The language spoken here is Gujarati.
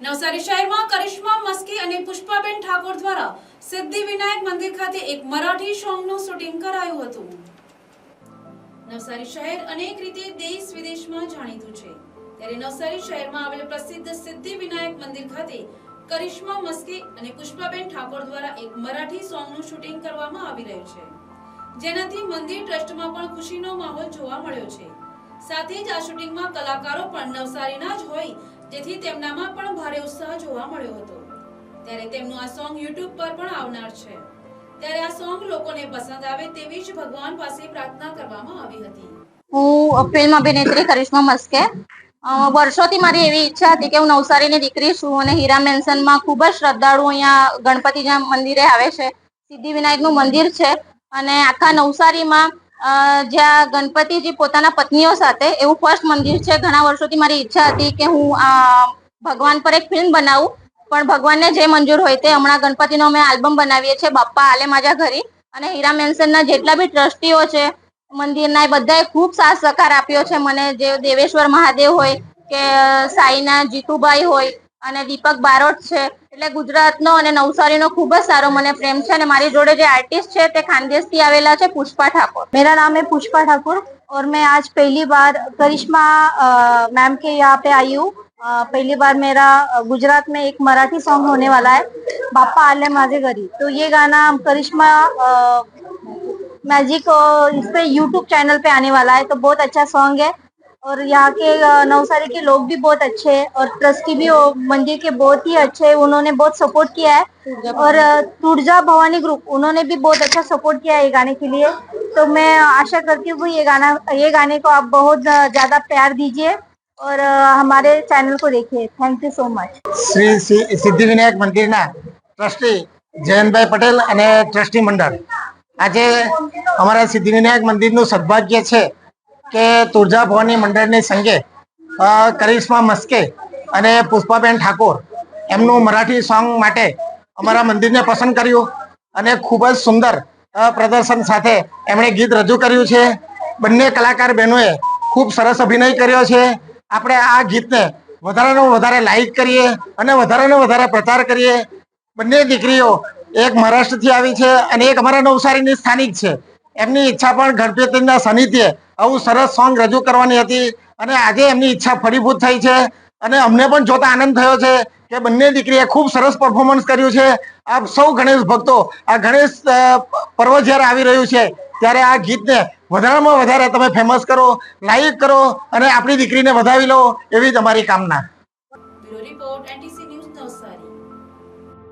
નવસારી શહેરમાં કરિશ્મા મસ્કી અને પુષ્પાબેન ઠાકોર દ્વારા સિદ્ધિ વિનાયક મંદિર ખાતે એક મરાઠી સોંગનું શૂટિંગ કરાયું હતું. નવસારી શહેર અનેક રીતે દેશ વિદેશમાં જાણીતું છે. ત્યારે નવસારી શહેરમાં આવેલ પ્રસિદ્ધ સિદ્ધિ વિનાયક મંદિર ખાતે કરિશ્મા મસ્કી અને પુષ્પાબેન ઠાકોર દ્વારા એક મરાઠી સોંગનું શૂટિંગ કરવામાં આવી રહ્યું છે. જેનાથી મંદિર ટ્રસ્ટમાં પણ ખુશીનો માહોલ જોવા મળ્યો છે. સાથે જ આ શૂટિંગમાં કલાકારો પણ નવસારીના જ હોય જેથી તેમનામાં પણ ભારે ઉત્સાહ જોવા મળ્યો હતો. ત્યારે તેમનું આ સોંગ યુટ્યુબ પર પણ આવનાર છે. ત્યારે આ સોંગ લોકોને પસંદ આવે તેવી જ ભગવાન પાસે પ્રાર્થના કરવામાં આવી હતી. હું ફિલ્મ અભિનેત્રી કરિશ્મા મસ્કે. વર્ષોથી મારી એવી ઈચ્છા હતી કે હું નવસારીની દીકરી છું અને હીરા મેન્શનમાં ખૂબ જ શ્રદ્ધાળુ અહીંયા ગણપતિના મંદિરે આવે છે. સિદ્ધિ વિનાયકનું મંદિર છે અને આખા નવસારીમાં જ્યાં ગણપતિજી પોતાના પત્નીઓ સાથે, એવું ફર્સ્ટ મંદિર છે. ઘણા વર્ષોથી મારી ઈચ્છા હતી કે હું ભગવાન પર એક ફિલ્મ બનાવું. પણ ભગવાનને જે મંજૂર હોય તે હમણાં ગણપતિનો અમે આલ્બમ બનાવીએ છીએ, બાપ્પા આલે માજા ઘરી. અને હીરા મેન્શનના જેટલા બી ટ્રસ્ટીઓ છે, મંદિરના એ બધાએ ખૂબ સાથ સહકાર આપ્યો છે. મને જે દેવેશ્વર મહાદેવ હોય કે સાઈના જીતુભાઈ હોય અને દીપક બારોટ છે એટલે ગુજરાતનો અને નવસારીનો ખૂબ જ સારો મને પ્રેમ છે અને મારી જોડે જે આર્ટિસ્ટ છે તે ખાનદેશથી આવેલા છે પુષ્પા ઠાકોર मेरा नाम है पुष्पा ठाकुर और मैं आज पहली बार करिश्मा अ, मैम के यहाँ पे आई हूँ अ, पहली बार मेरा अ, गुजरात में एक मराठी सॉन्ग होने वाला है बापा आले माझे घरी तो ये गाना करिश्मा अ, मैजिक अ, इस पे यूट्यूब चैनल पे आने वाला है तो बहुत अच्छा सॉन्ग है और यहाँ के अ, नवसारी के लोग भी बहुत अच्छे हैं और ट्रस्टी भी वो मंदिर के बहुत ही अच्छे हैं उन्होंने बहुत सपोर्ट किया है और अ, तुरजा भवानी ग्रुप उन्होंने भी बहुत अच्छा सपोर्ट किया है ये गाने के लिए तो मैं आशा करती हूँ ये गाना ये गाने को आप बहुत अ, ज्यादा प्यार दीजिए और अ, हमारे चैनल को देखिए thank you so much Shri સિ- સિદ્ધિવિનાયક મંદિરના ટ્રસ્ટી જયંતભાઈ પટેલ અને ટ્રસ્ટી મંડળ આજે અમારા સિદ્ધિવિનાયક મંદિરનું સદભાગ્ય છે કે તુળજા ભવાની મંડળની સંગે કરિશ્મા મસ્કે અને પુષ્પાબેન ઠાકોર એમનું મરાઠી સોંગ માટે અમારા મંદિરને પસંદ કર્યું અને ખૂબ જ સુંદર પ્રદર્શન સાથે એમણે ગીત રજૂ કર્યું છે. બંને કલાકાર બહેનોએ ખૂબ સરસ અભિનય કર્યો છે. આપણે આ ગીતને વધારેને વધારે લાઈક કરીએ અને વધારેને વધારે પ્રચાર કરીએ. બંને દીકરીઓ એક મહારાષ્ટ્રથી આવી છે અને એક અમારા નવસારીની સ્થાનિક છે. એમની ઈચ્છા પણ ગણપતિના સાનિધ્યે આવું સરસ સોંગ રજૂ કરવાની હતી અને આજે એમની ઈચ્છા ફળીભૂત થઈ છે અને અમને પણ જોતા આનંદ થયો છે કે બંને દીકરીએ ખૂબ સરસ પરફોર્મન્સ કર્યું છે. આપ સૌ ગણેશ ભક્તો, આ ગણેશ પર્વ જ્યારે આવી રહ્યું છે ત્યારે આ ગીતને વધારેમાં વધારે તમે ફેમસ કરો લાઈક કરો અને આપણી દીકરીને વધાવી લો એવી જ અમારી કામના. રિપોર્ટ